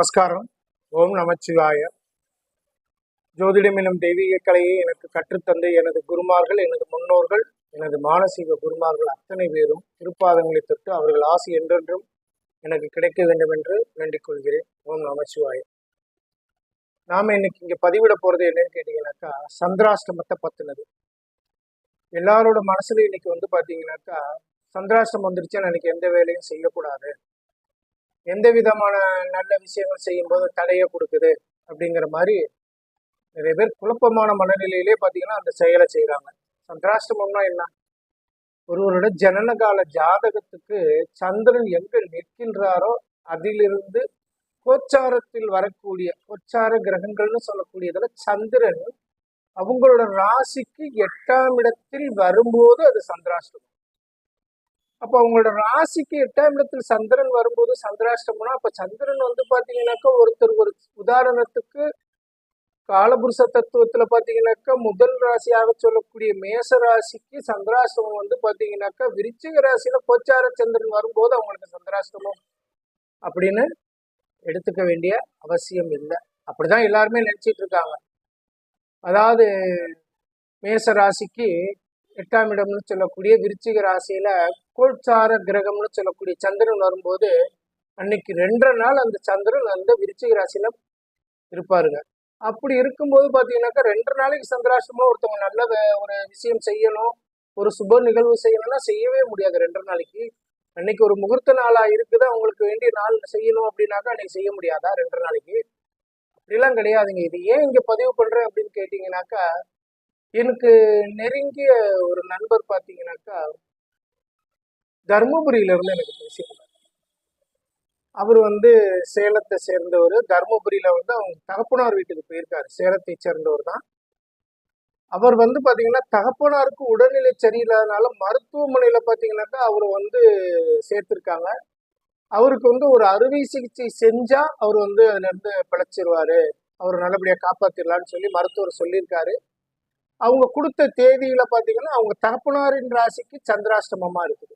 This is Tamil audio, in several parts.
நமஸ்காரம். ஓம் நமச்சிவாய. ஜோதிடம் எனும் தெய்வீக கலையை எனக்கு கற்றுத்தந்த எனது குருமார்கள் எனது முன்னோர்கள் எனது மானசீக குருமார்கள் அத்தனை பேரும் திருப்பாதங்களை தொட்டு அவர்கள் ஆசி என்றென்றும் எனக்கு கிடைக்க வேண்டும் என்று வேண்டிக் கொள்கிறேன். ஓம் நமச்சிவாய. நாம இன்னைக்கு இங்கே பதிவிட போகிறது என்னன்னு கேட்டீங்கன்னாக்கா சந்திராஷ்டமத்தை பத்தினது. எல்லாரோட மனசுல இன்னைக்கு வந்து பார்த்தீங்கன்னாக்கா சந்திராஷ்டம் வந்துருச்சுன்னு எனக்கு எந்த வேலையும் செய்யக்கூடாது. எந்த விதமான நல்ல விஷயங்கள் செய்யும்போது தடையை கொடுக்குது அப்படிங்கிற மாதிரி நிறைய பேர் குழப்பமான மனநிலையிலே பார்த்தீங்கன்னா அந்த செயலை செய்கிறாங்க சந்திராஷ்டமம்னா என்ன? ஒருவரோட ஜனனகால ஜாதகத்துக்கு சந்திரன் எங்கு நிற்கின்றாரோ அதிலிருந்து கோச்சாரத்தில் வரக்கூடிய கோச்சார கிரகங்கள்னு சொல்லக்கூடியதுல சந்திரன் அவங்களோட ராசிக்கு எட்டாம் இடத்தில் வரும்போது அது சந்திராஷ்டமம் அப்போ அவங்களோட ராசிக்கு எட்டாம் இடத்தில் சந்திரன் வரும்போது சந்திராஷ்டமம்னா அப்ப சந்திரன் வந்து பார்த்தீங்கன்னாக்கா ஒருத்தர் ஒரு உதாரணத்துக்கு காலபுருஷ தத்துவத்துல பாத்தீங்கன்னாக்கா முதல் ராசியாக சொல்லக்கூடிய மேச ராசிக்கு சந்திராஷ்டமம் வந்து பாத்தீங்கன்னாக்கா விருச்சிக ராசியில கோச்சார சந்திரன் வரும்போது அவங்களுக்கு சந்திராஷ்டமம் அப்படின்னு எடுத்துக்க வேண்டிய அவசியம் இல்லை. அப்படிதான் எல்லாருமே நினைச்சிட்டு இருக்காங்க. அதாவது மேச ராசிக்கு எட்டாம் இடம்னு சொல்லக்கூடிய விருச்சிக ராசியில கோட்சார கிரகம்னு சொல்லக்கூடிய சந்திரன் வரும்போது அன்னைக்கு ரெண்டரை நாள் அந்த சந்திரன் அந்த விருச்சிக ராசியில இருப்பாருங்க. அப்படி இருக்கும்போது பாத்தீங்கன்னாக்கா ரெண்டரை நாளைக்கு சந்திராஷ்டமா ஒருத்தவங்க நல்ல ஒரு விஷயம் செய்யணும் ஒரு சுப நிகழ்வு செய்யணும்னா செய்யவே முடியாது ரெண்டரை நாளைக்கு. அன்னைக்கு ஒரு முகூர்த்த நாளா இருக்குது அவங்களுக்கு வேண்டிய நாள் செய்யணும் அப்படின்னாக்கா அன்னைக்கு செய்ய முடியாதா ரெண்டரை நாளைக்கு? அப்படிலாம் கிடையாதுங்க. இது ஏன் இங்க பதிவு பண்றேன் அப்படின்னு கேட்டீங்கன்னாக்கா எனக்கு நெருங்கிய ஒரு நண்பர் பார்த்தீங்கன்னாக்கா தர்மபுரியில இருந்து எனக்கு பேசியிருந்தார் அவர் வந்து சேலத்தை சேர்ந்தவர். தர்மபுரியில வந்து அவங்க தகப்பனார் வீட்டுக்கு போயிருக்காரு. சேலத்தை சேர்ந்தவர் தான். அவர் வந்து பார்த்தீங்கன்னா தகப்பனாருக்கு உடல்நிலை சரியில்லாதனால மருத்துவமனையில் பார்த்தீங்கன்னாக்கா அவர் வந்து சேர்த்துருக்காங்க. அவருக்கு வந்து ஒரு அறுவை சிகிச்சை செஞ்சால் அவர் வந்து அதுலேருந்து இருந்து அவர் நல்லபடியாக காப்பாற்றிடலான்னு சொல்லி மருத்துவர் சொல்லியிருக்காரு. அவங்க கொடுத்த தேதியில பாத்தீங்கன்னா அவங்க தகப்பனாரின் ராசிக்கு சந்திராஷ்டமமா இருக்குது.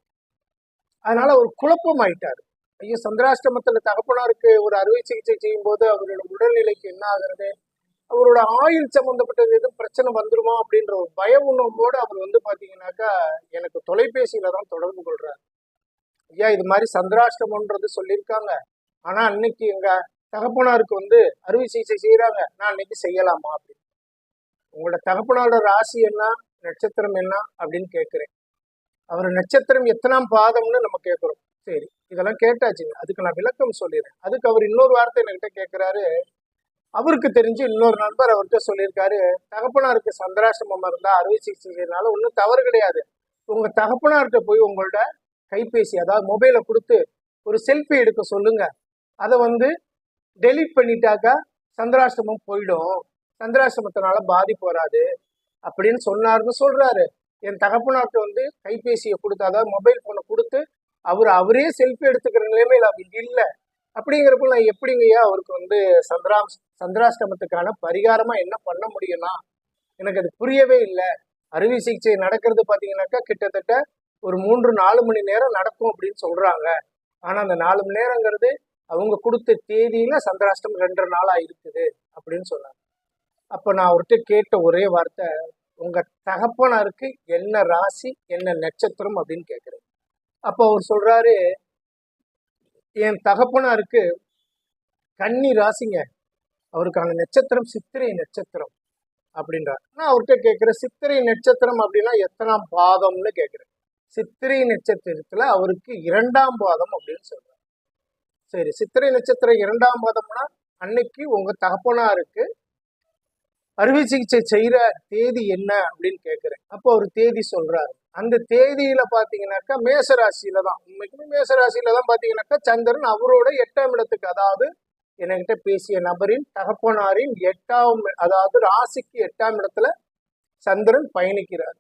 அதனால அவர் குழப்பம் ஆயிட்டாரு. ஐயோ சந்திராஷ்டமத்துல தகப்பனாருக்கு ஒரு அறுவை சிகிச்சை செய்யும் போது அவரோட உடல்நிலைக்கு என்ன ஆகுறது? அவரோட ஆயுள் சம்பந்தப்பட்டது எதுவும் பிரச்சனை வந்துருமா அப்படின்ற ஒரு பய உணர்வோடு அவர் வந்து பாத்தீங்கன்னாக்கா எனக்கு தொலைபேசியில தான் தொடர்பு கொள்றாரு. ஐயா இது மாதிரி சந்திராஷ்டமன்றது சொல்லியிருக்காங்க. ஆனா அன்னைக்கு எங்க தகப்பனாருக்கு வந்து அறுவை சிகிச்சை செய்யறாங்க நான் அன்னைக்கு செய்யலாமா அப்படின்னு. உங்களோட தகப்பனோட ராசி என்ன நட்சத்திரம் என்ன அப்படின்னு கேட்குறேன். அவர் நட்சத்திரம் எத்தனாம் பாதம்னு நம்ம கேட்குறோம். சரி இதெல்லாம் கேட்டாச்சுங்க. அதுக்கு நான் விளக்கம் சொல்லிடுறேன். அதுக்கு அவர் இன்னொரு வார்த்தை என்கிட்ட கேட்குறாரு. அவருக்கு தெரிஞ்சு இன்னொரு நண்பர் அவர்கிட்ட சொல்லியிருக்காரு. தகப்பனாருக்கு சந்திராசிரமம் இருந்தால் அறுவை சிகிச்சை ஒன்றும் தவறு கிடையாது. உங்கள் தகப்பனார்கிட்ட போய் உங்களோட கைபேசி அதாவது மொபைலை கொடுத்து ஒரு செல்ஃபி எடுக்க சொல்லுங்க. அதை வந்து டெலீட் பண்ணிட்டாக்கா சந்திராசிரமம் போயிடும். சந்திராசிரமத்தினால பாதிப்பு வராது அப்படின்னு சொன்னார்னு சொல்றாரு. என் தகப்பனார்ட்ட வந்து கைபேசியை கொடுத்து அதாவது மொபைல் போனை கொடுத்து அவர் அவரே செல்ஃபி எடுத்துக்கிற நிலைமையில் அவர் இல்லை. அப்படிங்கிறப்போ நான் எப்படிங்கய்யா அவருக்கு வந்து சந்திரா சந்திராஷ்டமத்துக்கான பரிகாரமாக என்ன பண்ண முடியும்னா எனக்கு அது புரியவே இல்லை. அறுவை சிகிச்சை நடக்கிறது பார்த்தீங்கன்னாக்கா கிட்டத்தட்ட ஒரு மூன்று நாலு மணி நேரம் நடக்கும் அப்படின்னு சொல்கிறாங்க ஆனால் அந்த நாலு மணி நேரங்கிறது அவங்க கொடுத்த தேதியில் சந்திராஷ்டம் ரெண்டரை நாளாக இருக்குது அப்படின்னு சொன்னாங்க. அப்போ நான் அவர்கிட்ட கேட்ட ஒரே வார்த்தை உங்கள் தகப்பனாருக்கு என்ன ராசி என்ன நட்சத்திரம்? அப்படின்னு கேட்குறேன். அப்போ அவர் சொல்கிறாரு என் தகப்பனாருக்கு கன்னி ராசிங்க. அவருக்கான நட்சத்திரம் சித்திரை நட்சத்திரம். அப்படின்றார். நான் அவர்கிட்ட கேட்குறேன் சித்திரை நட்சத்திரம் அப்படின்னா எத்தனாம் பாதம்னு கேட்குறேன். சித்திரை நட்சத்திரத்தில் அவருக்கு இரண்டாம் பாதம் அப்படின்னு சொல்கிறார் சரி சித்திரை நட்சத்திரம் இரண்டாம் பாதம்னா அன்னைக்கு உங்கள் தகப்பனாருக்கு அறுவை சிகிச்சை செய்யற தேதி என்ன அப்படின்னு கேட்குறேன் அப்போ ஒரு தேதி சொல்றாரு. அந்த தேதியில பாத்தீங்கன்னாக்கா மேசராசியில தான். உண்மைக்குமே மேசராசியில தான் பாத்தீங்கன்னாக்கா சந்திரன் அவரோட எட்டாம் இடத்துக்கு அதாவது என்கிட்ட பேசிய நபரின் தகப்பனாரின் எட்டாம் அதாவது ராசிக்கு எட்டாம் இடத்துல சந்திரன் பயணிக்கிறார்.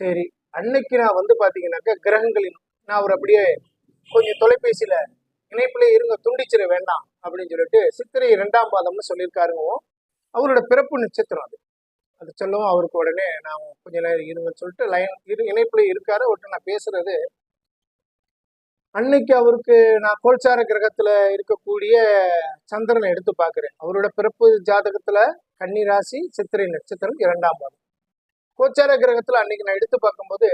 சரி அன்னைக்கு நான் வந்து பாத்தீங்கன்னாக்கா கிரகங்களின் நான் அவர் அப்படியே கொஞ்சம் தொலைபேசியில இணைப்புல இருங்க துண்டிச்சிட வேண்டாம் அப்படின்னு சொல்லிட்டு சித்திரை இரண்டாம் பாதம்னு சொல்லியிருக்காருங்க. அவரோட பிறப்பு நட்சத்திரம் அது. அது சொல்லவும் அவருக்கு உடனே நான் கொஞ்ச நேரம் இருங்கன்னு சொல்லிட்டு லைன் இரு இணைப்புல இருக்காரு. அவர்கிட்ட நான் பேசுறது. அன்னைக்கு அவருக்கு நான் கோல்சார கிரகத்துல இருக்கக்கூடிய சந்திரனை எடுத்து பார்க்கிறேன். அவரோட பிறப்பு ஜாதகத்துல கன்னி ராசி சித்திரை நட்சத்திரம் இரண்டாம் பாதம். கோச்சார கிரகத்துல அன்னைக்கு நான் எடுத்து பார்க்கும்போது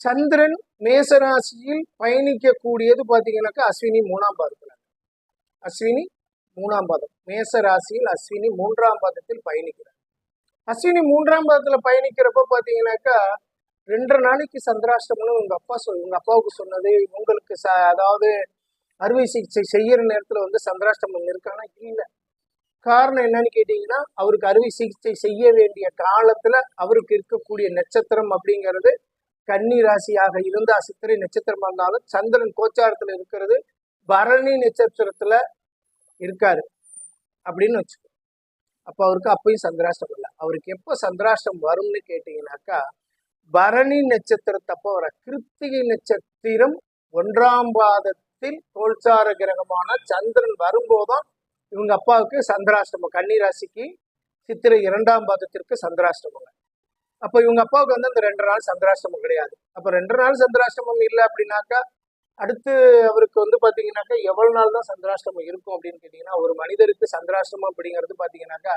சந்திரன் மேசராசியில் பயணிக்கக்கூடியது பார்த்தீங்கன்னாக்கா அஸ்வினி மூணாம் பாதத்தில். அஸ்வினி மூணாம் பாதம். மேச ராசியில் அஸ்வினி மூன்றாம் பாதத்தில் பயணிக்கிறார். அஸ்வினி மூன்றாம் பாதத்துல பயணிக்கிறப்ப பாத்தீங்கன்னாக்கா ரெண்டரை நாளைக்கு சந்திராஷ்டமம்னு உங்க அப்பா சொல் உங்க அப்பாவுக்கு சொன்னது உங்களுக்கு ச அதாவது அறுவை சிகிச்சை செய்யற நேரத்துல வந்து சந்திராஷ்டமம் இருக்கானா இல்லை. காரணம் என்னன்னு கேட்டீங்கன்னா அவருக்கு அறுவை சிகிச்சை செய்ய வேண்டிய காலத்துல அவருக்கு இருக்கக்கூடிய நட்சத்திரம் அப்படிங்கிறது கன்னி ராசியாக இருந்தா சித்திரை நட்சத்திரமா இருந்தாலும் சந்திரன் கோச்சாரத்துல இருக்கிறது பரணி நட்சத்திரத்துல இருக்காரு அப்படின்னு வச்சுக்கோ. அப்போ அவருக்கு அப்பயும் சந்திராஷ்டம் இல்லை. அவருக்கு எப்போ சந்திராஷ்டம் வரும்னு கேட்டிங்கனாக்கா பரணி நட்சத்திரத்தப்போ வர கிருத்திகை நட்சத்திரம் ஒன்றாம் பாதத்தில் தோல்சார கிரகமான சந்திரன் வரும்போதும் இவங்க அப்பாவுக்கு சந்திராஷ்டமம். கன்னிராசிக்கு சித்திரை இரண்டாம் பாதத்திற்கு சந்திராஷ்டமங்க அப்போ இவங்க அப்பாவுக்கு வந்து அந்த ரெண்டு நாள் சந்திராஷ்டமம் கிடையாது. அப்போ ரெண்டு நாள் சந்திராஷ்டமம் இல்லை அப்படின்னாக்கா அடுத்து அவருக்கு வந்து பார்த்தீங்கன்னாக்கா எவ்வளவு நாள் தான் சந்திராஷ்டமம் இருக்கும் அப்படின்னு கேட்டீங்கன்னா ஒரு மனிதருக்கு சந்திராஷ்டமம் அப்படிங்கிறது பார்த்தீங்கன்னாக்கா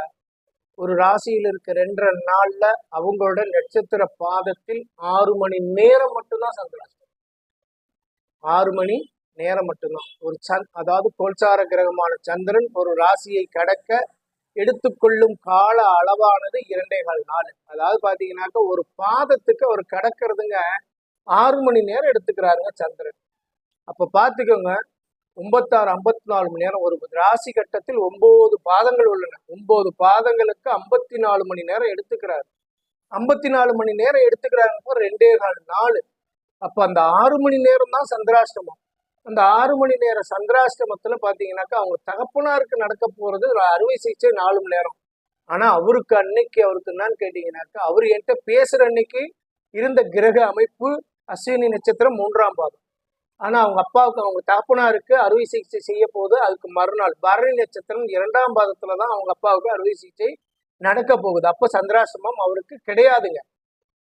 ஒரு ராசியில் இருக்க ரெண்டரை நாளில் அவங்களோட நட்சத்திர பாதத்தில் ஆறு மணி நேரம் மட்டும்தான் சந்திராஷ்டமம். ஆறு மணி நேரம் மட்டும்தான். ஒரு சந்த் அதாவது கோல்சார கிரகமான சந்திரன் ஒரு ராசியை கடக்க எடுத்துக்கொள்ளும் கால அளவானது இரண்டே கால் நாள் அதாவது பார்த்தீங்கன்னாக்கா ஒரு பாதத்துக்கு அவர் கடக்கிறதுங்க ஆறு மணி நேரம் எடுத்துக்கிறாருங்க சந்திரன். அப்போ பார்த்துக்கோங்க ஒன்பத்தாறு ஐம்பத்தி நாலு மணி நேரம் ஒரு ராசி கட்டத்தில் ஒன்பது பாதங்கள் உள்ளன. ஒன்பது பாதங்களுக்கு ஐம்பத்தி நாலு மணி நேரம் எடுத்துக்கிறாரு. ஐம்பத்தி நாலு மணி நேரம் எடுத்துக்கிறாங்க ரெண்டே கால் நாலு. அப்போ அந்த ஆறு மணி நேரம் தான் சந்திராஷ்டமம். அந்த ஆறு மணி நேர சந்திராஷ்டமத்தில் பார்த்தீங்கன்னாக்கா அவங்க தகப்பனாருக்கு நடக்க போகிறது ஒரு அறுவை சிகிச்சை நாலு மணி நேரம். ஆனால் அவருக்கு அன்னைக்கு அவருக்கு என்னன்னு கேட்டீங்கன்னாக்கா அவர் என்கிட்ட பேசுகிற அன்னைக்கு இருந்த கிரக அமைப்பு அஸ்வினி நட்சத்திரம் மூன்றாம் பாதம். ஆனால் அவங்க அப்பாவுக்கு அவங்க தகப்பனாருக்கு அறுவை சிகிச்சை செய்ய போது அதுக்கு மறுநாள் பரணி நட்சத்திரம் இரண்டாம் பாதத்தில் தான் அவங்க அப்பாவுக்கு அறுவை சிகிச்சை நடக்க போகுது. அப்போ சந்திராசிரமம் அவருக்கு கிடையாதுங்க.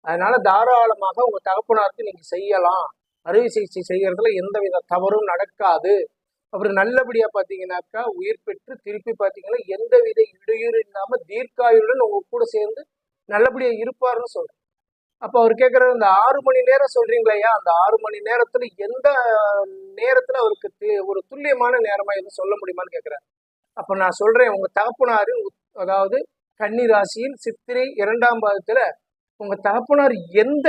அதனால தாராளமாக உங்க தகப்பனாருக்கு நீங்க செய்யலாம். அறுவை சிகிச்சை செய்யறதுல எந்த வித தவறும் நடக்காது. அப்புறம் நல்லபடியா பாத்தீங்கன்னாக்கா உயிர் பெற்று திருப்பி பார்த்தீங்கன்னா எந்த வித இடையூறு இல்லாமல் தீர்க்காயுடன் உங்க கூட சேர்ந்து நல்லபடியா இருப்பாருன்னு சொல்றேன். அப்ப அவர் கேட்குறது இந்த ஆறு மணி நேரம் சொல்றீங்களா அந்த ஆறு மணி நேரத்துல எந்த நேரத்துல அவருக்கு ஒரு துல்லியமான நேரமா எதுவும் சொல்ல முடியுமான்னு கேட்கிறார் அப்ப நான் சொல்றேன் உங்க தகப்பனாரு அதாவது கன்னி ராசியில் சித்திரை இரண்டாம் பாதத்துல உங்க தகப்பனார் எந்த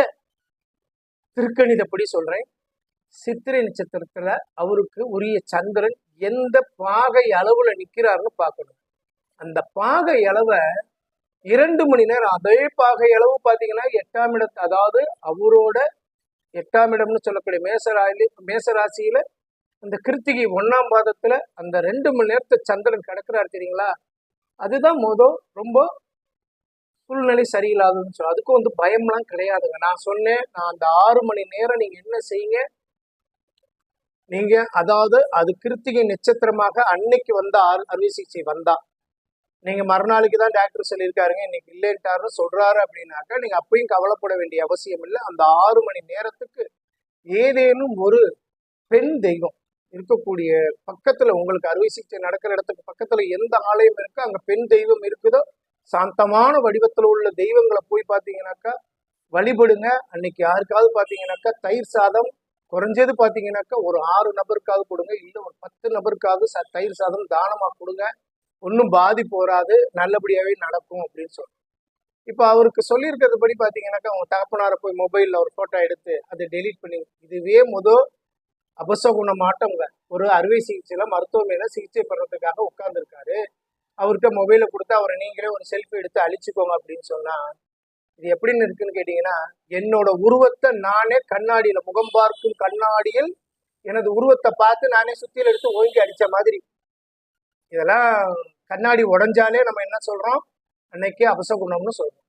திருக்கணிதப்படி சொல்றேன்? சித்திரை நட்சத்திரத்துல அவருக்கு உரிய சந்திரன் எந்த பாகை அளவுல நிக்கிறாருன்னு பார்க்கணும். அந்த பாகை அளவை இரண்டு மணி நேரம். அதே பாகை அளவு பார்த்தீங்கன்னா எட்டாம் இடத்து அதாவது அவரோட எட்டாம் இடம்னு சொல்லக்கூடிய மேசராயி மேசராசியில அந்த கிருத்திகை ஒன்னாம் பாதத்துல அந்த ரெண்டு மணி நேரத்தை சந்திரன் கிடக்குறாரு தெரியுங்களா? அதுதான் மொதல் ரொம்ப சூழ்நிலை சரியில்லாததுன்னு சொல்ல அதுக்கும் வந்து பயம்லாம் கிடையாதுங்க. நான் சொன்னேன் நான் அந்த ஆறு மணி நேரம் நீங்க என்ன செய்யுங்க? நீங்க அதாவது அது கிருத்திகை நட்சத்திரமாக அன்னைக்கு வந்த ஆறு அறுவை சிகிச்சை வந்தா. நீங்க மறுநாளைக்கு தான் டாக்டர் சொல்லியிருக்காருங்க. இன்னைக்கு இல்லைன்ட்டாருன்னு சொல்றாரு அப்படின்னாக்கா நீங்க அப்பயும் கவலைப்பட வேண்டிய அவசியம் இல்லை. அந்த ஆறு மணி நேரத்துக்கு ஏதேனும் ஒரு பெண் தெய்வம் இருக்கக்கூடிய பக்கத்துல உங்களுக்கு அறுவை சிகிச்சை நடக்கிற இடத்துக்கு பக்கத்துல எந்த ஆலயம் இருக்கோ அங்க பெண் தெய்வம் இருக்குதோ சாந்தமான வடிவத்துல உள்ள தெய்வங்களை போய் பார்த்தீங்கன்னாக்கா வழிபடுங்க. அன்னைக்கு யாருக்காவது பார்த்தீங்கன்னாக்கா தயிர் சாதம் குறைஞ்சது பார்த்தீங்கன்னாக்கா ஒரு ஆறு நபருக்காவது கொடுங்க. இல்லை ஒரு பத்து நபருக்காவது ச தயிர் சாதம் தானமா கொடுங்க. ஒன்றும் பாதிப்பு வராது நல்லபடியாகவே நடக்கும் அப்படின்னு சொல்லி இப்போ அவருக்கு சொல்லியிருக்கிறது படி பார்த்தீங்கன்னாக்கா அவங்க தகப்பனாரை போய் மொபைலில் ஒரு ஃபோட்டோ எடுத்து அதை டெலீட் பண்ணி இதுவே முதல் அபசகுணமாட்டவங்க ஒரு அறுவை சிகிச்சையில் மருத்துவமனையில் சிகிச்சை பண்ணுறதுக்காக உட்காந்துருக்காரு அவர்கிட்ட மொபைலை கொடுத்து அவரை நீங்களே ஒரு செல்ஃபி எடுத்து அழிச்சுக்கோங்க அப்படின்னு சொன்னால் இது எப்படின்னு இருக்குன்னு கேட்டிங்கன்னா என்னோட உருவத்தை நானே கண்ணாடியில் முகம் பார்க்கும் கண்ணாடியில் எனது உருவத்தை பார்த்து நானே சுத்தியில் எடுத்து ஓங்கி அடித்த மாதிரி. இதெல்லாம் கண்ணாடி உடஞ்சாலே நம்ம என்ன சொல்றோம்? அன்னைக்கு அபசகுணம்னு சொல்றோம்.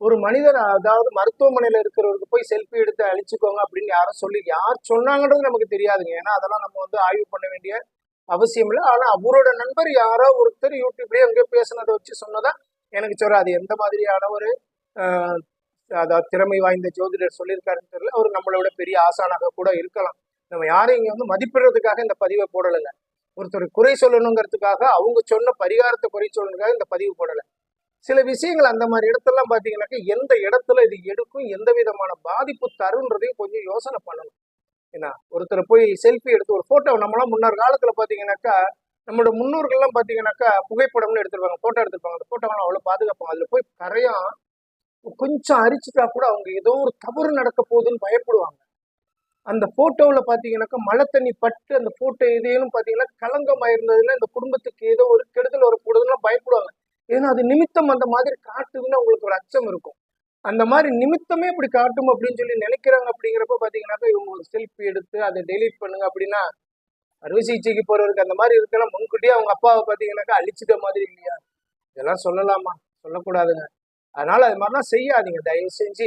ஒரு மனிதர் அதாவது மருத்துவமனையில இருக்கிறவருக்கு போய் செல்ஃபி எடுத்து அழிச்சுக்கோங்க அப்படின்னு யாரும் சொல்லி யார் சொன்னாங்கன்றது நமக்கு தெரியாதுங்க. ஏன்னா அதெல்லாம் நம்ம வந்து ஆய்வு பண்ண வேண்டிய அவசியம் இல்லை. ஆனா அவரோட நண்பர் யாரோ ஒருத்தர் யூடியூப்லயே எங்கேயோ பேசுனதை வச்சு சொன்னதா எனக்கு சொல்ற அது எந்த மாதிரியான ஒரு அதாவது திறமை வாய்ந்த ஜோதிடர் சொல்லியிருக்காருன்னு தெரியல. அவர் நம்மளோட பெரிய ஆசானாக கூட இருக்கலாம். நம்ம யாரையும் இங்க வந்து மதிப்பிடுறதுக்காக இந்த பதிவை போடலைங்க. ஒருத்தர் குறை சொல்லணுங்கிறதுக்காக அவங்க சொன்ன பரிகாரத்தை குறை சொல்லணுங்காக இந்த பதிவு போடலை. சில விஷயங்கள் அந்த மாதிரி இடத்தெல்லாம் பார்த்தீங்கன்னாக்கா எந்த இடத்துல இது எடுக்கும் எந்த விதமான பாதிப்பு தருன்றதையும் கொஞ்சம் யோசனை பண்ணணும். ஏன்னா ஒருத்தர் போய் செல்ஃபி எடுத்து ஒரு ஃபோட்டோ நம்மளாம் முன்னொரு காலத்தில் பார்த்தீங்கன்னாக்கா நம்மளோட முன்னோர்கள்லாம் பார்த்தீங்கன்னாக்கா புகைப்படம்னு எடுத்துருப்பாங்க ஃபோட்டோ எடுத்துருப்பாங்க. அந்த போட்டோலாம் அவ்வளோ பாதுகாப்பாங்க. அதில் போய் கரையும் கொஞ்சம் அரிச்சுட்டா கூட அவங்க ஏதோ ஒரு தவறு நடக்க போகுதுன்னு பயப்படுவாங்க. அந்த போட்டோவில் பார்த்தீங்கன்னாக்கா மழை தண்ணி பட்டு அந்த போட்டோ எதையிலும் பார்த்தீங்கன்னா களங்கம் ஆயிருந்ததுன்னா இந்த குடும்பத்துக்கு ஏதோ ஒரு கெடுதல் வரக்கூடாதுன்னா பயப்படுவாங்க. ஏன்னா அது நிமித்தம் அந்த மாதிரி காட்டுதுன்னு அவங்களுக்கு ஒரு அச்சம் இருக்கும். அந்த மாதிரி நிமித்தமே இப்படி காட்டும் அப்படின்னு சொல்லி நினைக்கிறாங்க அப்படிங்கிறப்ப பார்த்தீங்கன்னாக்கா இவங்க ஒரு செல்ஃபி எடுத்து அதை டெலீட் பண்ணுங்க அப்படின்னா அறுவை சிகிச்சைக்கு போறவருக்கு அந்த மாதிரி இருக்கலாம். முன்கூட்டியே அவங்க அப்பாவை பார்த்தீங்கன்னாக்கா அழிச்சிட்ட மாதிரி இல்லையா? இதெல்லாம் சொல்லலாமா? சொல்லக்கூடாதுங்க. அதனால அது மாதிரிலாம் செய்யாதீங்க. தயவு செஞ்சு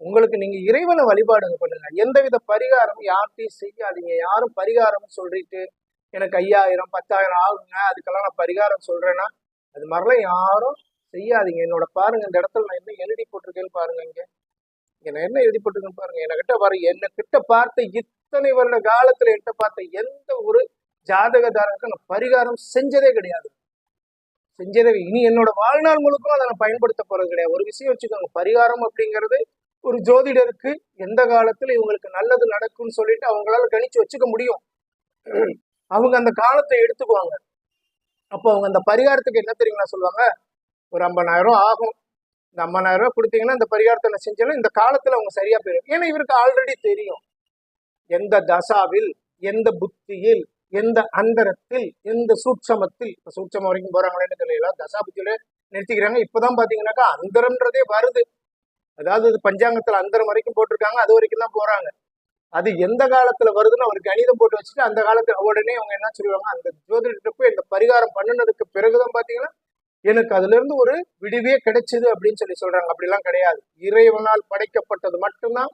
உங்களுக்கு நீங்க இறைவனை வழிபாடுங்க பண்ணுங்க. எந்தவித பரிகாரமும் யார்கிட்டையும் செய்யாதீங்க. யாரும் பரிகாரம் சொல்லிட்டு எனக்கு ஐயாயிரம் பத்தாயிரம் ஆகுங்க அதுக்கெல்லாம் நான் பரிகாரம் சொல்றேன்னா அது மாதிரிலாம் யாரும் செய்யாதீங்க. என்னோட பாருங்க இந்த இடத்துல நான் என்ன எழுதி போட்டிருக்கேன்னு பாருங்க இங்க. என்ன என்ன எழுதி போட்டிருக்கேன்னு பாருங்க. என்கிட்ட பாரு என்ன கிட்ட பார்த்த இத்தனை வருட காலத்துல என்கிட்ட பார்த்த எந்த ஒரு ஜாதகதாரருக்கும் நான் பரிகாரம் செஞ்சதே கிடையாது. செஞ்சதே இனி என்னோட வாழ்நாள் முழுக்கும் அதை நான் பயன்படுத்த போறது கிடையாது. ஒரு விஷயம் வச்சுக்கோங்க. பரிகாரம் அப்படிங்கிறது ஒரு ஜோதிடருக்கு எந்த காலத்துல இவங்களுக்கு நல்லது நடக்கும்னு சொல்லிட்டு அவங்களால கணிச்சு வச்சுக்க முடியும். அவங்க அந்த காலத்தை எடுத்துக்குவாங்க. அப்போ அவங்க அந்த பரிகாரத்துக்கு என்ன தெரியுங்களா சொல்லுவாங்க? ஒரு ஐம்பதாயிரம் ரூபா ஆகும். இந்த ஐம்பதாயிரம் ரூபா கொடுத்தீங்கன்னா இந்த பரிகாரத்தை நான் செஞ்சேன்னா இந்த காலத்துல அவங்க சரியா போயிடும். ஏன்னா இவருக்கு ஆல்ரெடி தெரியும். எந்த தசாவில் எந்த புத்தியில் எந்த அந்தரத்தில் எந்த சூட்சமத்தில் இப்ப சூட்சமம் வரைக்கும் போறாங்களேன்னு தெரியல. தசா புத்தியில நிறுத்திக்கிறாங்க. இப்பதான் பாத்தீங்கன்னாக்கா அந்தரம்ன்றதே வருது. அதாவது இது பஞ்சாங்கத்துல அந்தரம் வரைக்கும் போட்டிருக்காங்க அது வரைக்கும் தான் போறாங்க. அது எந்த காலத்துல வருதுன்னு அவர் கணிதம் போட்டு வச்சுட்டு அந்த காலத்துல உடனே அவங்க என்ன சொல்லுவாங்க அந்த ஜோதிடத்தை போய் இந்த பரிகாரம் பண்ணினதுக்கு பிறகுதான் பாத்தீங்கன்னா எனக்கு அதுல இருந்து ஒரு விடுவே கிடைச்சது அப்படின்னு சொல்லி சொல்றாங்க. அப்படிலாம் கிடையாது. இறைவனால் படைக்கப்பட்டது மட்டும்தான்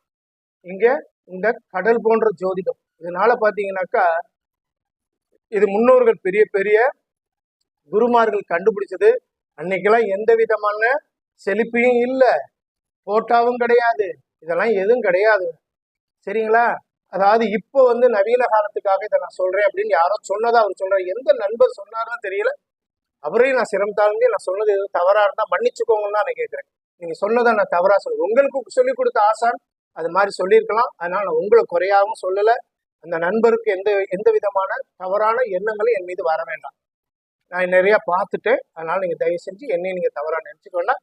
இங்க இந்த கடல் போன்ற ஜோதிடம். இதனால பாத்தீங்கன்னாக்கா இது முன்னோர்கள் பெரிய பெரிய குருமார்கள் கண்டுபிடிச்சது. அன்னைக்கெல்லாம் எந்த விதமான செழிப்பையும் இல்லை. கோட்டாவும் கிடையாது. இதெல்லாம் எதுவும் கிடையாது. சரிங்களா? அதாவது இப்போ வந்து நவீன காலத்துக்காக இதை நான் சொல்றேன் அப்படின்னு யாரோ சொன்னதா அவர் சொல்றாரு. எந்த நண்பர் சொன்னாருன்னு தெரியல. அவரையும் நான் சிரம் தாழ்ந்து நான் சொன்னது எதுவும் தவறா இருந்தா மன்னிச்சுக்கோங்கன்னு தான் நான் கேட்கிறேன். நீங்க சொன்னதை நான் தவறா சொல்லுவேன் உங்களுக்கு சொல்லிக் கொடுத்த ஆசான் அது மாதிரி சொல்லியிருக்கலாம். அதனால நான் உங்களை குறையாகவும் சொல்லலை. அந்த நண்பருக்கு எந்த எந்த விதமான தவறான எண்ணங்களும் என் மீது வர வேண்டாம். நான் நிறைய பார்த்துட்டேன். அதனால நீங்க தயவு செஞ்சு என்னையும் நீங்க தவறா நினைச்சுக்கோன்னா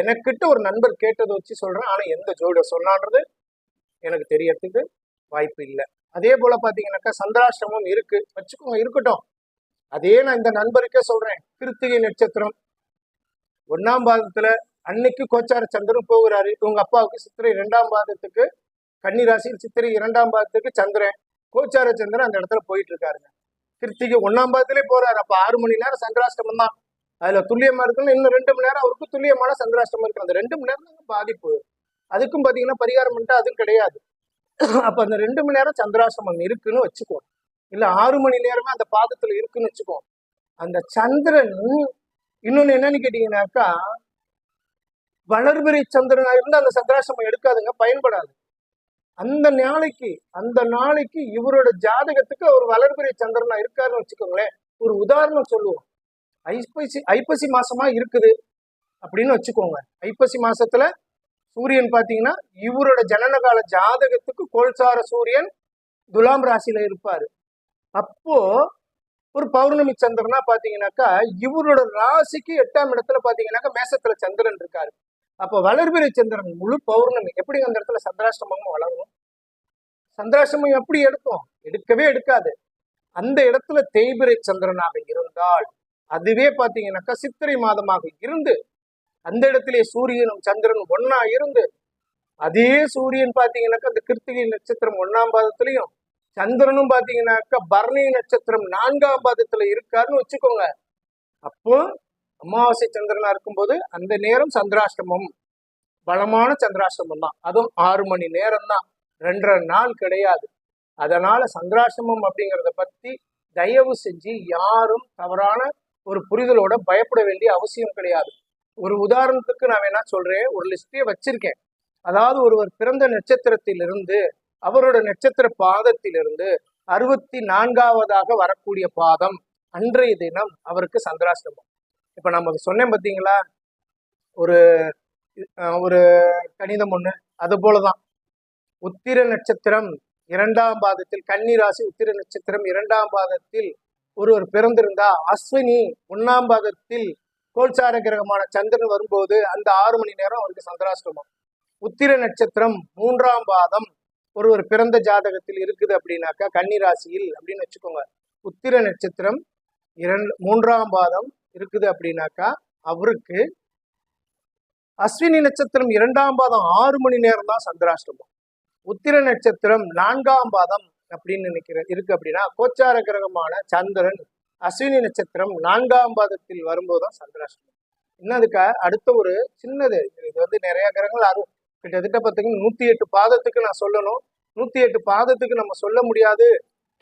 எனக்கிட்ட ஒரு நண்பர் கேட்டதை வச்சு சொல்றேன். ஆனா எந்த ஜோதிடர் சொன்னான்றது எனக்கு தெரியறதுக்கு வாய்ப்பு இல்லை. அதே போல பாத்தீங்கன்னாக்கா சந்திராஷ்டிரமம் இருக்கு. வச்சுக்கோங்க இருக்கட்டும். அதே நான் இந்த நண்பருக்கே சொல்றேன். கிருத்திகை நட்சத்திரம். ஒன்னாம் பாதத்துல அன்னைக்கு கோச்சார சந்திரன் போகிறாரு. இவங்க அப்பாவுக்கு சித்திரை இரண்டாம் பாதத்துக்கு கன்னி ராசியில் சித்திரை இரண்டாம் பாதத்துக்கு சந்திரன். கோச்சார சந்திரன் அந்த இடத்துல போயிட்டு இருக்காருங்க. கிருத்திகை ஒன்னாம் பாதத்திலே போறாரு. அப்ப ஆறு மணி நேரம் சந்திராஷ்டமம் தான். அதுல துல்லியமா இருக்குன்னு இன்னும் ரெண்டு மணி நேரம் அவருக்கு துல்லியமான சந்திராஷ்டமம் இருக்கு. அந்த ரெண்டு மணி நேரம் தான் பாதிப்பு. அதுக்கும் பாத்தீங்கன்னா பரிகாரம் பண்ணிட்டு அதுவும் கிடையாது. அப்ப அந்த ரெண்டு மணி நேரம் சந்திராசிரமம் இருக்குன்னு வச்சுக்கோ. இல்ல ஆறு மணி நேரமே அந்த பாதத்துல இருக்குன்னு வச்சுக்கோ. அந்த சந்திரன் இன்னொன்னு என்னன்னு கேட்டீங்கன்னாக்கா வளர்பிறை சந்திரனா இருந்து அந்த சந்திராசிரமம் எடுக்காதுங்க பயன்படாது. அந்த நாளைக்கு அந்த நாளைக்கு இவரோட ஜாதகத்துக்கு அவர் வளர்பிறை சந்திரனா இருக்காருன்னு வச்சுக்கோங்களேன். ஒரு உதாரணம் சொல்லுவோம். ஐப்பசி ஐப்பசி மாசமா இருக்குது அப்படின்னு வச்சுக்கோங்க. ஐப்பசி மாசத்துல சூரியன் பாத்தீங்கன்னா இவரோட ஜனனகால ஜாதகத்துக்கு கோல்சார சூரியன் துலாம் ராசியில இருப்பாரு. அப்போ ஒரு பௌர்ணமி சந்திரனா பாத்தீங்கன்னாக்கா இவரோட ராசிக்கு எட்டாம் இடத்துல பாத்தீங்கன்னாக்கா மேசத்துல சந்திரன் இருக்காரு. அப்போ வளர்பிறை சந்திரன் முழு பௌர்ணமி எப்படி அந்த இடத்துல சந்திராஷ்டமமும் வளரும்? சந்திராஷ்டமம் எப்படி எடுக்கும் எடுக்கவே எடுக்காது. அந்த இடத்துல தேய்பிரை சந்திரனாக இருந்தால் அதுவே பார்த்தீங்கன்னாக்கா சித்திரை மாதமாக இருந்து அந்த இடத்திலே சூரியனும் சந்திரனும் ஒன்னா இருந்து அதே சூரியன் பார்த்தீங்கன்னாக்கா அந்த கிருத்திகை நட்சத்திரம் ஒன்னாம் பாதத்திலையும் சந்திரனும் பார்த்தீங்கன்னாக்கா பரணி நட்சத்திரம் நான்காம் பாதத்துல இருக்காருன்னு வச்சுக்கோங்க. அப்போ அமாவாசை சந்திரனா இருக்கும்போது அந்த நேரம் சந்திராஷ்டமம். பலமான சந்திராஷ்டமம் தான் அதுவும் ஆறு மணி நேரம் தான் ரெண்டரை நாள் கிடையாது. அதனால சந்திராஷ்டமம் அப்படிங்கிறத பத்தி தயவு செஞ்சு யாரும் தவறான ஒரு புரிதலோட பயப்பட வேண்டிய அவசியம் கிடையாது. ஒரு உதாரணத்துக்கு நான் வேணா சொல்றேன். ஒரு லிஸ்டே வச்சிருக்கேன். அதாவது ஒருவர் பிறந்த நட்சத்திரத்திலிருந்து அவரோட நட்சத்திர பாதத்திலிருந்து அறுபத்தி நான்காவதாக வரக்கூடிய பாதம் அன்றைய தினம் அவருக்கு சந்திராஷ்டமம். இப்ப நம்ம சொன்னேன் பார்த்தீங்களா ஒரு ஒரு கணிதம் ஒண்ணு. அது போலதான். உத்திர நட்சத்திரம் இரண்டாம் பாதத்தில் கன்னி ராசி உத்திர நட்சத்திரம் இரண்டாம் பாதத்தில் ஒருவர் பிறந்திருந்தா அஸ்வினி ஒன்னாம் பாதத்தில் கோல்சார கிரகமான சந்திரன் வரும்போது அந்த ஆறு மணி நேரம் அவருக்கு சந்திராஷ்டமம். உத்திர நட்சத்திரம் மூன்றாம் பாதம் ஒருவர் பிறந்த ஜாதகத்தில் இருக்குது அப்படின்னாக்கா கன்னிராசியில் அப்படின்னு வச்சுக்கோங்க. உத்திர நட்சத்திரம் இரண்டு மூன்றாம் பாதம் இருக்குது அப்படின்னாக்கா அவருக்கு அஸ்வினி நட்சத்திரம் இரண்டாம் பாதம் ஆறு மணி நேரம் தான் சந்திராஷ்டமம். உத்திர நட்சத்திரம் நான்காம் பாதம் அப்படின்னு நினைக்கிற இருக்கு அப்படின்னா கோச்சார கிரகமான சந்திரன் அஸ்வினி நட்சத்திரம் நான்காம் பாதத்தில் வரும்போது தான் சந்திராஷ்டமம் இன்னதுக்கு அடுத்த ஒரு சின்னது. இது வந்து நிறைய கிரகங்கள் அரு கிட்டத்தட்ட பார்த்தீங்கன்னா நூத்தி எட்டு பாதத்துக்கு நான் சொல்லணும். நூத்தி எட்டு பாதத்துக்கு நம்ம சொல்ல முடியாது.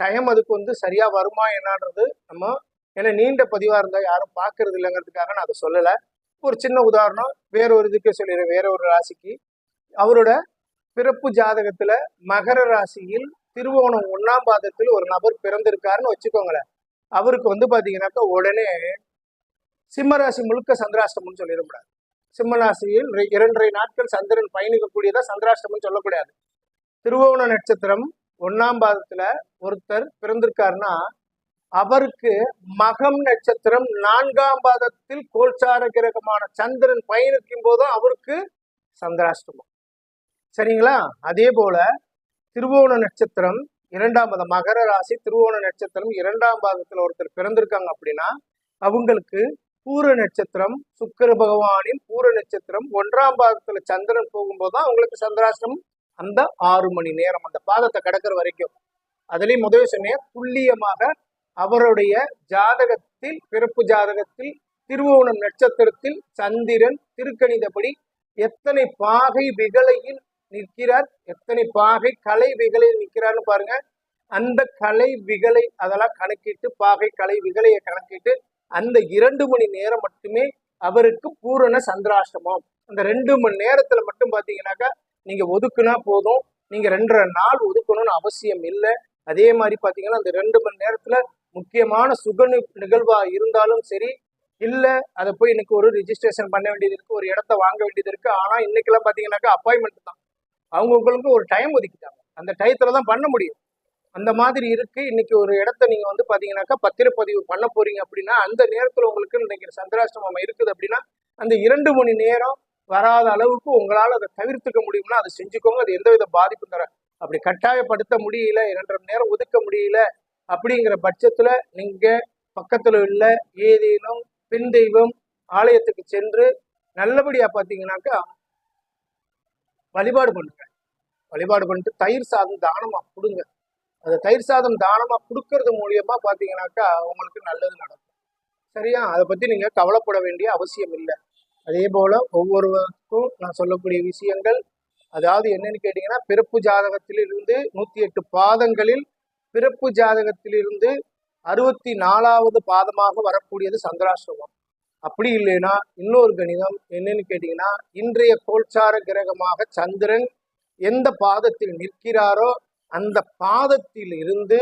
டைம் அதுக்கு வந்து சரியா வருமா என்னன்றது நம்ம ஏன்னா நீண்ட பதிவா இருந்தா யாரும் பார்க்கறது இல்லைங்கிறதுக்காக நான் அதை சொல்லலை. ஒரு சின்ன உதாரணம் வேற ஒரு இதுக்கு சொல்லிடுறேன். வேற ஒரு ராசிக்கு. அவரோட பிறப்பு ஜாதகத்துல மகர ராசியில் திருவோணம் ஒன்னாம் பாதத்தில் ஒரு நபர் பிறந்திருக்காருன்னு வச்சுக்கோங்களேன். அவருக்கு வந்து பார்த்தீங்கன்னாக்கா உடனே சிம்மராசி முழுக்க சந்திராஷ்டமம்னு சொல்லிடக்கூடாது. சிம்மராசியில் ரெ- இரண்டரை நாட்கள் சந்திரன் பயணிக்கக்கூடியதா சந்திராஷ்டமம்னு சொல்லக்கூடாது. திருவோண நட்சத்திரம் ஒன்னாம் பாதத்துல ஒருத்தர் பிறந்திருக்காருன்னா அவருக்கு மகம் நட்சத்திரம் நான்காம் பாதத்தில் கோல்சார கிரகமான சந்திரன் பயணிக்கும் போதும் அவருக்கு சந்திராஷ்டமம். சரிங்களா? அதே போல திருவோண நட்சத்திரம் இரண்டாம் பாதம். மகர ராசி திருவோண நட்சத்திரம் இரண்டாம் பாதத்தில் ஒருத்தர் பிறந்திருக்காங்க அப்படின்னா அவங்களுக்கு பூர நட்சத்திரம் சுக்கர பகவானின் பூர நட்சத்திரம் ஒன்றாம் பாதத்துல சந்திரன் போகும்போது தான் அவங்களுக்கு சந்திராசிரம் அந்த ஆறு மணி நேரம் அந்த பாதத்தை கடக்கிற வரைக்கும். அதுலயும் முதல் சொன்னேன் துல்லியமாக அவருடைய ஜாதகத்தில் பிறப்பு ஜாதகத்தில் திருவோணம் நட்சத்திரத்தில் சந்திரன் திருக்கணிதபடி எத்தனை பாகை விகலையில் நிற்கிறார். எத்தனை பாகை கலை விகலையில் நிற்கிறார்னு பாருங்க. அந்த கலை விகலை அதெல்லாம் கணக்கிட்டு பாகை கலை விகலையை கணக்கிட்டு அந்த இரண்டு மணி நேரம் மட்டுமே அவருக்கு பூரண சந்திராஷ்டமம். அந்த ரெண்டு மணி நேரத்துல மட்டும் பாத்தீங்கன்னாக்கா நீங்க ஒதுக்குனா போதும். நீங்க ரெண்டரை நாள் ஒதுக்கணும்னு அவசியம் இல்லை. அதே மாதிரி பாத்தீங்கன்னா அந்த ரெண்டு மணி நேரத்துல முக்கியமான சுக நிகழ்வா இருந்தாலும் சரி இல்ல அதை போய் இன்னைக்கு ஒரு ரிஜிஸ்ட்ரேஷன் பண்ண வேண்டியது இருக்கு ஒரு இடத்த வாங்க வேண்டியது இருக்கு. ஆனா இன்னைக்கெல்லாம் பாத்தீங்கன்னாக்கா அப்பாயின்மெண்ட் தான். அவங்கவுங்களுக்கு ஒரு டைம் ஒதுக்கிட்டாங்க. அந்த டயத்துல தான் பண்ண முடியும். அந்த மாதிரி இருக்கு. இன்னைக்கு ஒரு இடத்த நீங்க வந்து பாத்தீங்கன்னாக்கா பத்திரப்பதிவு பண்ண போறீங்க அப்படின்னா அந்த நேரத்துல உங்களுக்கு இன்னைக்கு சந்திராஷ்டமம் இருக்குது அப்படின்னா அந்த இரண்டு மணி நேரம் வராத அளவுக்கு உங்களால அதை தவிர்த்துக்க முடியும்னா அதை செஞ்சுக்கோங்க. அது எந்தவித பாதிப்பும் தர அப்படி கட்டாயப்படுத்த முடியல இரண்டரை மணி நேரம் ஒதுக்க முடியல அப்படிங்கிற பட்சத்துல நீங்க பக்கத்துல உள்ள ஏதேனும் பெண் தெய்வம் ஆலயத்துக்கு சென்று நல்லபடியா பாத்தீங்கன்னாக்கா வழிபாடு பண்ணுங்க. வழிபாடு பண்ணிட்டு தயிர் சாதம் தானமாக கொடுங்க. அந்த தயிர் சாதம் தானமாக கொடுக்கறது மூலியமாக பார்த்தீங்கன்னாக்கா உங்களுக்கு நல்லது நடக்கும். சரியா? அதை பற்றி நீங்கள் கவலைப்பட வேண்டிய அவசியம் இல்லை. அதே போல் ஒவ்வொருவருக்கும் நான் சொல்லக்கூடிய விஷயங்கள் அதாவது என்னன்னு கேட்டிங்கன்னா பிறப்பு ஜாதகத்திலிருந்து நூற்றி எட்டு பாதங்களில் பிறப்பு ஜாதகத்திலிருந்து அறுபத்தி நாலாவது பாதமாக வரக்கூடியது சந்திராசிரமம் அப்படி இல்லைன்னா இன்னொரு கணிதம் என்னன்னு கேட்டீங்கன்னா இன்றைய கோல்சார கிரகமாக சந்திரன் எந்த பாதத்தில் நிற்கிறாரோ அந்த பாதத்தில் இருந்து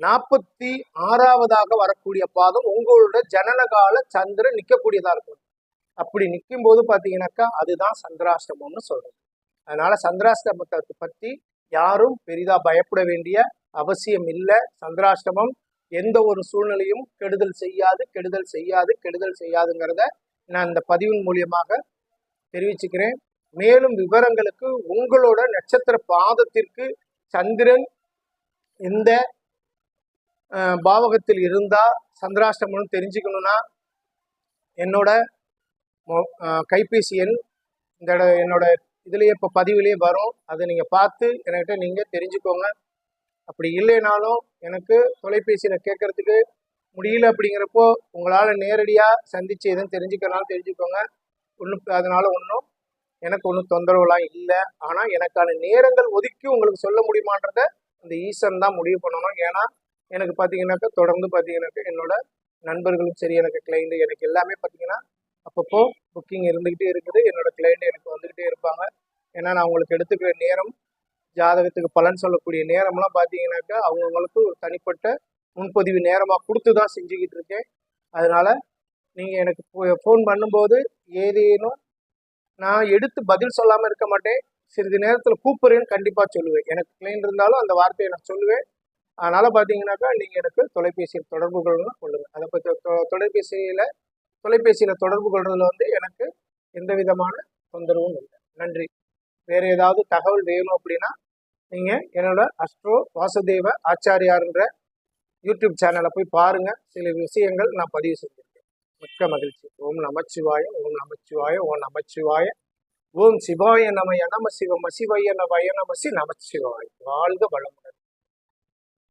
நாற்பத்தி ஆறாவதாக வரக்கூடிய பாதம் உங்களோட ஜனனகால சந்திரன் நிற்கக்கூடியதா இருக்கும். அப்படி நிற்கும் போது பார்த்தீங்கன்னாக்கா அதுதான் சந்திராஷ்டமம்னு சொல்றது அதனால சந்திராஷ்டமத்தை பத்தி யாரும் பெரிதா பயப்பட வேண்டிய அவசியம் இல்லை. சந்திராஷ்டமம் எந்த ஒரு சூழ்நிலையும் கெடுதல் செய்யாது கெடுதல் செய்யாது கெடுதல் செய்யாதுங்கிறத நான் இந்த பதிவின் மூலியமாக தெரிவிச்சுக்கிறேன். மேலும் விவரங்களுக்கு உங்களோட நட்சத்திர பாதத்திற்கு சந்திரன் எந்த பாவகத்தில் இருந்தா சந்திராஷ்டமம்னு தெரிஞ்சுக்கணும்னா என்னோட கைபேசி எண் இந்த என்னோட இதுலயே இப்போ பதிவுலேயே வரும். அதை நீங்கள் பார்த்து என்கிட்ட நீங்கள் தெரிஞ்சுக்கோங்க. அப்படி இல்லைனாலும் எனக்கு தொலைபேசியில் கேட்கறதுக்கு முடியல அப்படிங்கிறப்போ உங்களால் நேரடியாக சந்திச்சு எதுவும் தெரிஞ்சுக்கனாலும் தெரிஞ்சுக்கோங்க. ஒன்றும் அதனால ஒன்றும் எனக்கு ஒன்றும் தொந்தரவுலாம் இல்லை. ஆனால் எனக்கான நேரங்கள் ஒதுக்கி உங்களுக்கு சொல்ல முடியுமான்றத அந்த ஈசன் தான் முடிவு பண்ணணும். ஏன்னா எனக்கு பார்த்தீங்கன்னாக்கா தொடர்ந்து பார்த்தீங்கன்னாக்கா என்னோட நண்பர்களும் சரி எனக்கு கிளைண்ட் எனக்கு எல்லாமே பார்த்தீங்கன்னா அப்பப்போ புக்கிங் இருந்துக்கிட்டே இருக்குது. என்னோட கிளைண்ட் எனக்கு வந்துக்கிட்டே இருப்பாங்க. ஏன்னா நான் உங்களுக்கு எடுத்துக்கிற நேரம் ஜாதகத்துக்கு பலன் சொல்லக்கூடிய நேரம்லாம் பார்த்தீங்கன்னாக்கா அவங்கவுங்களுக்கு ஒரு தனிப்பட்ட முன்பதிவு நேரமாக கொடுத்து தான் செஞ்சுக்கிட்டு இருக்கேன். அதனால் நீங்கள் எனக்கு ஃபோன் பண்ணும்போது ஏதேனும் நான் எடுத்து பதில் சொல்லாமல் இருக்க மாட்டேன். சிறிது நேரத்தில் கூப்பிடுறேன்னு கண்டிப்பாக சொல்லுவேன். எனக்கு கிளைண்ட் இருந்தாலும் அந்த வார்த்தையை நான் சொல்லுவேன். அதனால் பார்த்தீங்கன்னாக்கா நீங்கள் எனக்கு தொலைபேசியில் தொடர்பு கொள்ளணும் கொள்ளுங்கள் அதை பற்றி தொலைபேசியில் தொலைபேசியில் தொடர்பு கொள்றதுல வந்து எனக்கு எந்த விதமான தொந்தரவும் இல்லை. நன்றி. வேறு ஏதாவது தகவல் வேணும் அப்படின்னா நீங்கள் என்னோட அஸ்ட்ரோ வாசுதேவ ஆச்சாரியார்ன்ற யூடியூப் சேனலை போய் பாருங்கள் சில விஷயங்கள் நான் பதிவு செஞ்சிருக்கேன். மிக்க மகிழ்ச்சி. ஓம் நமச்சிவாய ஓம் நமச்சிவாய ஓம் நமச்சிவாய. ஓம் சிவாய நமய நம சிவம சிவய நவய நமசி நமச்சிவாய வாழ்க வளமுடன்.